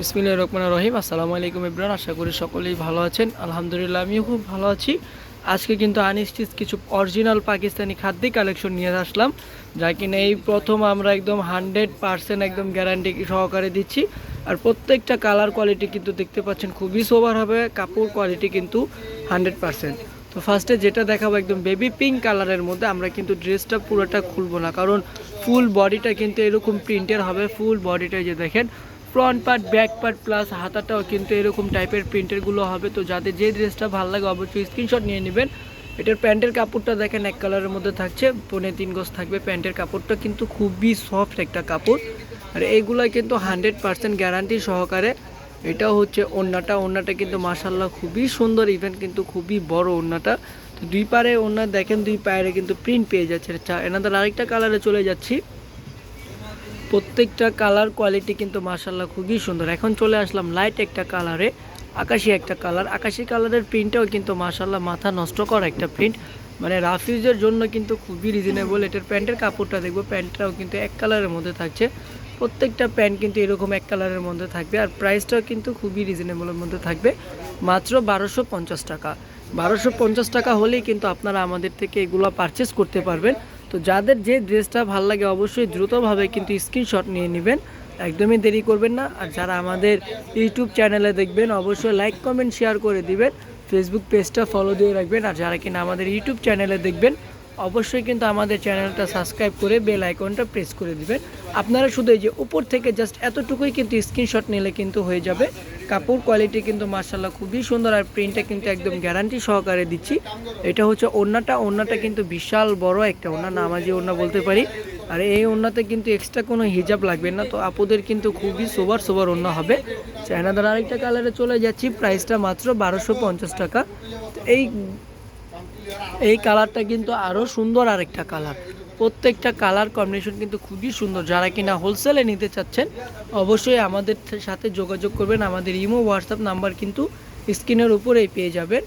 বিসমিল্লাহ রহমান রহিম। আসসালামু আলাইকুম ইব্রান, আশা করি সকলেই ভালো আছেন। আলহামদুলিল্লাহ, আমিও খুব ভালো আছি। আজকে কিন্তু আনস্টিচ কিছু অরিজিনাল পাকিস্তানি খাদ্য কালেকশন নিয়ে আসলাম, যা কিনা এই প্রথম আমরা একদম হান্ড্রেড পার্সেন্ট একদম গ্যারান্টি সহকারে দিচ্ছি। আর প্রত্যেকটা কালার কোয়ালিটি কিন্তু দেখতে পাচ্ছেন, খুবই সোবার হবে, কাপড় কোয়ালিটি কিন্তু হান্ড্রেড পার্সেন্ট। তো ফার্স্টে যেটা দেখাবো একদম বেবি পিঙ্ক কালারের মধ্যে, আমরা কিন্তু ড্রেসটা পুরোটা খুলবো না, কারণ ফুল বডিটা কিন্তু এরকম প্রিন্টের হবে ফুল বডিটা যে দেখেন front part back part plus হাতাটাও কিন্তু এরকম টাইপের প্রিন্টেরগুলো হবে। তো যাদের যে ড্রেসটা ভালো লাগে অবশ্যই স্ক্রিনশট নিয়ে নেবেন। এটার প্যান্টের কাপড়টা দেখেন এক কালারের মধ্যে থাকছে, পনে তিন গজ থাকবে। প্যান্টের কাপড়টা কিন্তু খুবই সফট একটা কাপড়। আর এইগুলা কিন্তু হান্ড্রেড পার্সেন্ট গ্যারান্টি সহকারে। এটা হচ্ছে ওড়নাটা ওড়নাটা কিন্তু মাসাল্লাহ খুবই সুন্দর। ইভেন্ট কিন্তু খুবই বড় ওড়নাটা তো দুই পারে ওড়না দেখেন দুই পায়ে কিন্তু প্রিন্ট পেয়ে যাচ্ছে। আচ্ছা এনাদের আরেকটা কালারে চলে যাচ্ছি। প্রত্যেকটা কালার কোয়ালিটি কিন্তু মাসাল্লাহ খুবই সুন্দর। এখন চলে আসলাম লাইট একটা কালারে আকাশি একটা কালার আকাশি কালারের প্রিন্টটাও কিন্তু মাসাল্লাহ মাথা নষ্ট করা একটা প্রিন্ট মানে রাফ ইউজের জন্য কিন্তু খুবই রিজনেবল এটার প্যান্টের কাপড়টা দেখব প্যান্টটাও কিন্তু এক কালারের মধ্যে থাকছে। প্রত্যেকটা প্যান্ট কিন্তু এরকম এক কালারের মধ্যে থাকবে। আর প্রাইসটাও কিন্তু খুবই রিজনেবলের মধ্যে থাকবে। মাত্র বারোশো পঞ্চাশ টাকা। বারোশো পঞ্চাশ টাকা হলেই কিন্তু আপনারা আমাদের থেকে এগুলো পারচেস করতে পারবেন। তো যাদের যে ড্রেসটা ভালো লাগে অবশ্যই দ্রুতভাবে কিন্তু স্ক্রিনশট নিয়ে নেবেন। একদমই দেরি করবেন না। আর যারা আমাদের ইউটিউব চ্যানেলে দেখবেন, অবশ্যই লাইক, কমেন্ট, শেয়ার করে দিবেন। ফেসবুক পেজটা ফলো দিয়ে রাখবেন। আর যারা কিনা আমাদের ইউটিউব চ্যানেলে দেখবেন, অবশ্যই কিন্তু আমাদের চ্যানেলটা সাবস্ক্রাইব করে বেল আইকনটা প্রেস করে দিবেন। আপনারা শুধু এই যে উপর থেকে জাস্ট এতটুকুই কিন্তু স্ক্রিনশট নিলে কিন্তু হয়ে যাবে। কাপড় কোয়ালিটি কিন্তু মার্শাল্লাহ খুবই সুন্দর আর প্রিন্টটা কিন্তু একদম গ্যারান্টি সহকারে দিচ্ছি। এটা হচ্ছে ওড়নাটা ওড়নাটা কিন্তু বিশাল বড় একটা ওড়না, নামাজি ওড়না বলতে পারি। আর এই ওড়নাতে কিন্তু এক্সট্রা কোনো হিজাব লাগবে না, তো আপুদের কিন্তু খুবই সোবার সোবার ওড়না হবে। চায়নাদার আরেকটা কালারে চলে যাচ্ছি প্রাইসটা মাত্র বারোশো পঞ্চাশ টাকা। এই এই কালারটা কিন্তু আরও সুন্দর আরেকটা কালার প্রত্যেকটা কালার কম্বিনেশন কিন্তু খুবই সুন্দর। যারা কিনা হোলসেলে নিতে চাচ্ছেন অবশ্যই আমাদের সাথে যোগাযোগ করবেন। আমাদের ইমো হোয়াটসঅ্যাপ নাম্বার কিন্তু স্ক্রিনের উপরেই পেয়ে যাবেন।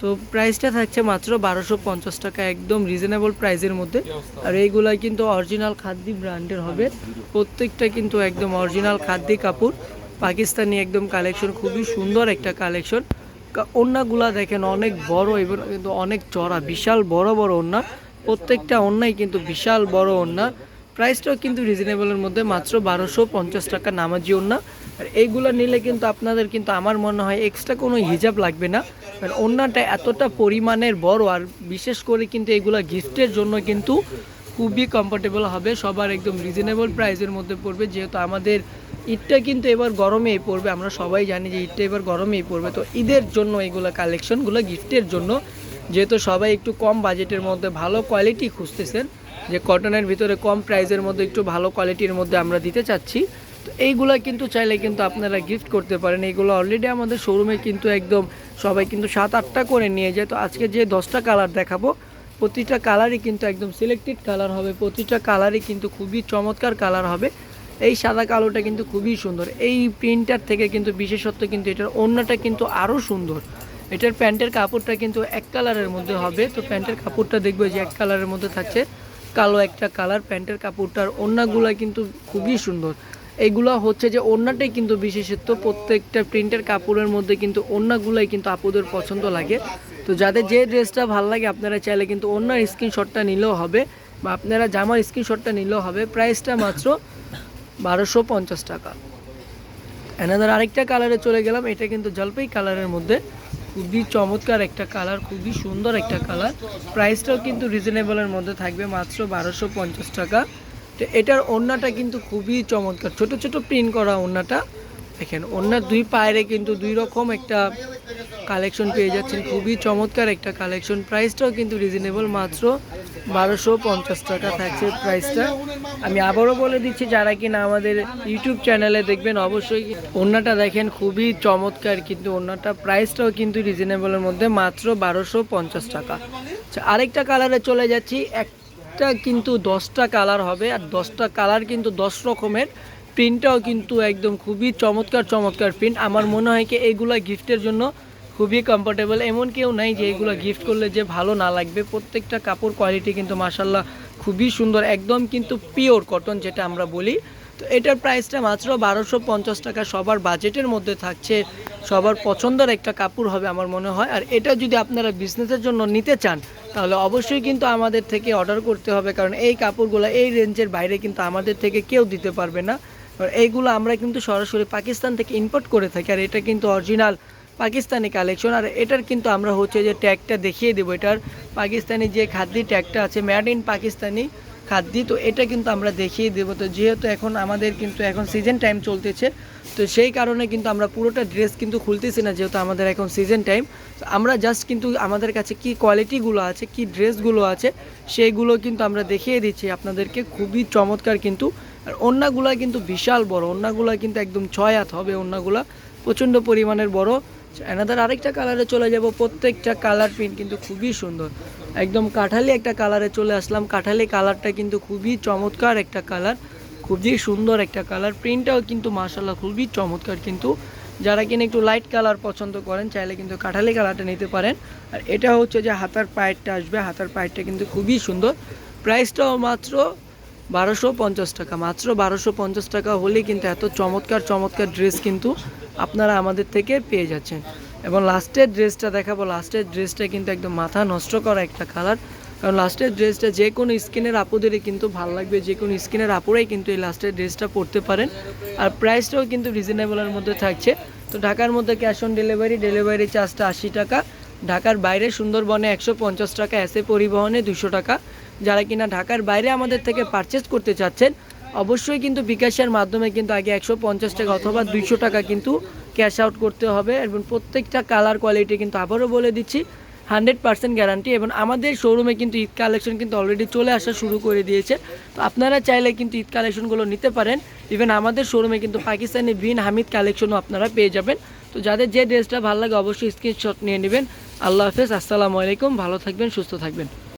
তো প্রাইসটা থাকছে মাত্র বারোশো পঞ্চাশ টাকা একদম রিজনেবল প্রাইসের মধ্যে। আর এইগুলাই কিন্তু অরিজিনাল খাদ্যি ব্র্যান্ডের হবে। প্রত্যেকটা কিন্তু একদম অরিজিনাল খাদ্যি কাপড়। পাকিস্তানি একদম কালেকশন খুবই সুন্দর একটা কালেকশন ওন্নাগুলা দেখেন অনেক বড় এবং কিন্তু অনেক চড়া বিশাল বড় বড় ওন্না প্রত্যেকটা ওন্নাই কিন্তু বিশাল বড় ওন্না প্রাইসটাও কিন্তু রিজনেবলের মধ্যে মাত্র বারোশো পঞ্চাশ টাকা নামাজি ওন্না আর এইগুলো নিলে কিন্তু আপনাদের কিন্তু আমার মনে হয় এক্সট্রা কোনো হিজাব লাগবে না। কারণ ওন্নাটা এতটা পরিমাণের বড়, আর বিশেষ করে কিন্তু এগুলো গিফটের জন্য কিন্তু খুবই কমফোর্টেবল হবে। সবার একদম রিজনেবল প্রাইসের মধ্যে পড়বে। যেহেতু আমাদের ঈদটা কিন্তু এবার গরমেই পড়বে। আমরা সবাই জানি যে ঈদটা এবার গরমেই পড়বে। তো ঈদের জন্য এগুলো কালেকশনগুলো গিফটের জন্য যেহেতু সবাই একটু কম বাজেটের মধ্যে ভালো কোয়ালিটি খুঁজতেছেন, যে কটনের ভিতরে কম প্রাইসের মধ্যে একটু ভালো কোয়ালিটির মধ্যে আমরা দিতে চাচ্ছি। তো এইগুলো কিন্তু চাইলে কিন্তু আপনারা গিফট করতে পারেন। এইগুলো অলরেডি আমাদের শোরুমে কিন্তু একদম সবাই কিন্তু সাত, আটটা করে নিয়ে যায়। তো আজকে যে দশটা কালার দেখাবো, প্রতিটা কালারই কিন্তু একদম সিলেক্টেড কালার হবে। প্রতিটা কালারই কিন্তু খুবই চমৎকার কালার হবে। এই সাদা কালোটা কিন্তু খুবই সুন্দর। এই প্রিন্টার থেকে কিন্তু বিশেষত্ব কিন্তু এটার অন্যটা কিন্তু আরও সুন্দর। এটার প্যান্টের কাপড়টা কিন্তু এক কালারের মধ্যে হবে। তো প্যান্টের কাপড়টা দেখবে যে এক কালারের মধ্যে থাকছে। কালো একটা কালার, প্যান্টের কাপড়টার ওড়নাগুলো কিন্তু খুবই সুন্দর। এইগুলো হচ্ছে যে ওড়নাটাই কিন্তু বিশেষত্ব। প্রত্যেকটা প্রিন্টের কাপড়ের মধ্যে কিন্তু ওড়নাগুলাই কিন্তু আপুদের পছন্দ লাগে। তো যাদের যে ড্রেসটা ভালো লাগে, আপনারা চাইলে কিন্তু ওড়নার স্ক্রিনশটটা নিলেও হবে বা আপনারা জামার স্ক্রিনশটটা নিলেও হবে। প্রাইসটা মাত্র বারোশো পঞ্চাশ টাকা। এনাদের আরেকটা কালারে চলে গেলাম। এটা কিন্তু জলপাই কালারের মধ্যে। খুবই চমৎকার একটা কালার, খুবই সুন্দর একটা কালার। প্রাইসটাও কিন্তু রিজনেবলের মধ্যে থাকবে মাত্র বারোশো পঞ্চাশ টাকা। তো এটার ওড়নাটা কিন্তু খুবই চমৎকার। ছোট ছোট প্রিন্ট করা ওড়নাটা। দেখেন ওড়নার দুই পায়েরে কিন্তু দুই রকম একটা কালেকশন পেয়ে যাচ্ছেন। খুবই চমৎকার একটা কালেকশন প্রাইসটাও কিন্তু রিজনেবল মাত্র বারোশো পঞ্চাশ টাকা থাকছে প্রাইসটা। আমি আবারও বলে দিচ্ছি যারা কিনা আমাদের ইউটিউব চ্যানেলে দেখবেন অবশ্যই ওড়নাটা দেখেন খুবই চমৎকার কিন্তু ওড়নাটা। প্রাইসটাও কিন্তু রিজনেবলের মধ্যে মাত্র বারোশো পঞ্চাশ টাকা। আচ্ছা, আরেকটা কালারে চলে যাচ্ছি। একটা কিন্তু দশটা কালার হবে আর দশটা কালার কিন্তু দশ রকমের। প্রিন্টটাও কিন্তু একদম খুবই চমৎকার চমৎকার প্রিন্ট। আমার মনে হয় কি এইগুলা গিফটের জন্য খুবই কমফোর্টেবল এমন কেউ নাই যে এগুলো গিফট করলে যে ভালো না লাগবে। প্রত্যেকটা কাপড় কোয়ালিটি কিন্তু মাসাল্লাহ খুবই সুন্দর, একদম কিন্তু পিওর কটন যেটা আমরা বলি। তো এটার প্রাইসটা মাত্র বারোশো পঞ্চাশ টাকা। সবার বাজেটের মধ্যে থাকছে, সবার পছন্দের একটা কাপড় হবে আমার মনে হয়। আর এটা যদি আপনারা বিজনেসের জন্য নিতে চান, তাহলে অবশ্যই কিন্তু আমাদের থেকে অর্ডার করতে হবে। কারণ এই কাপড়গুলো এই রেঞ্জের বাইরে কিন্তু আমাদের থেকে কেউ দিতে পারবে না। এইগুলো আমরা কিন্তু সরাসরি পাকিস্তান থেকে ইম্পোর্ট করে থাকি। আর এটা কিন্তু অরিজিনাল পাকিস্তানি কালেকশন আর এটার কিন্তু আমরা হচ্ছে যে ট্যাগটা দেখিয়ে দেবো। এটার পাকিস্তানি যে খাদ্যি ট্যাগটা আছে ম্যাড ইন পাকিস্তানি খাদ্যি, তো এটা কিন্তু আমরা দেখিয়ে দেবো। তো যেহেতু এখন আমাদের কিন্তু এখন সিজন টাইম চলতেছে, তো সেই কারণে কিন্তু আমরা পুরোটা ড্রেস কিন্তু খুলতেছি না, যেহেতু আমাদের এখন সিজন টাইম তো আমরা জাস্ট কিন্তু আমাদের কাছে কি কোয়ালিটিগুলো আছে, কি ড্রেসগুলো আছে সেইগুলো কিন্তু আমরা দেখিয়ে দিচ্ছি আপনাদেরকে। খুবই চমৎকার কিন্তু। আর ওন্নাগুলা কিন্তু বিশাল বড় ওন্নাগুলা কিন্তু একদম ছয় হাত হবে ওন্নাগুলা প্রচণ্ড পরিমাণের বড়। এনাদের আরেকটা কালারে চলে যাব, প্রত্যেকটা কালার প্রিন্ট কিন্তু খুবই সুন্দর। একদম কাঠালি একটা কালারে চলে আসলাম। কাঠালি কালারটা কিন্তু খুবই চমৎকার একটা কালার খুবই সুন্দর একটা কালার প্রিন্টটাও কিন্তু মাসাল্লাহ খুবই চমৎকার কিন্তু। যারা কিনা একটু লাইট কালার পছন্দ করেন, চাইলে কিন্তু কাঠালি কালারটা নিতে পারেন। আর এটা হচ্ছে যে হাতার পায়েরটা আসবে, হাতার পায়েরটা কিন্তু খুবই সুন্দর। প্রাইসটাও মাত্র বারোশো পঞ্চাশ টাকা। মাত্র বারোশো পঞ্চাশ টাকা হলে কিন্তু এত চমৎকার চমৎকার ড্রেস কিন্তু আপনারা আমাদের থেকে পেয়ে যাচ্ছেন। এবং লাস্টের ড্রেসটা দেখাবো। লাস্টের ড্রেসটা কিন্তু একদম মাথা নষ্ট করা একটা কালার কারণ লাস্টের ড্রেসটা যে কোনো স্কিনের আপুদেরই কিন্তু ভালো লাগবে। যে কোনো স্কিনের আপুরাই কিন্তু এই লাস্টের ড্রেসটা পরতে পারেন। আর প্রাইসটাও কিন্তু রিজনেবলের মধ্যে থাকছে। তো ঢাকার মধ্যে ক্যাশ অন ডেলিভারি ডেলিভারি চার্জটা আশি টাকা। ঢাকার বাইরে সুন্দরবনে একশো পঞ্চাশ টাকা এসে পরিবহনে দুশো টাকা। যারা কিনা ঢাকার বাইরে আমাদের থেকে পারচেস করতে চাচ্ছেন অবশ্যই কিন্তু বিকাশের মাধ্যমে কিন্তু আগে একশো পঞ্চাশ টাকা অথবা দুইশো টাকা কিন্তু ক্যাশ আউট করতে হবে। এবং প্রত্যেকটা কালার কোয়ালিটি কিন্তু আবারও বলে দিচ্ছি হান্ড্রেড পার্সেন্ট গ্যারান্টি এবং আমাদের শোরুমে কিন্তু ঈদ কালেকশন কিন্তু অলরেডি চলে আসা শুরু করে দিয়েছে। তো আপনারা চাইলে কিন্তু ঈদ কালেকশনগুলো নিতে পারেন। ইভেন আমাদের শোরুমে কিন্তু পাকিস্তানি বিন হামিদ কালেকশনও আপনারা পেয়ে যাবেন। তো যাদের যে ড্রেসটা ভালো লাগে অবশ্যই স্ক্রিনশট নিয়ে নেবেন। আল্লাহ হাফেজ, আসসালামু আলাইকুম, ভালো থাকবেন, সুস্থ থাকবেন।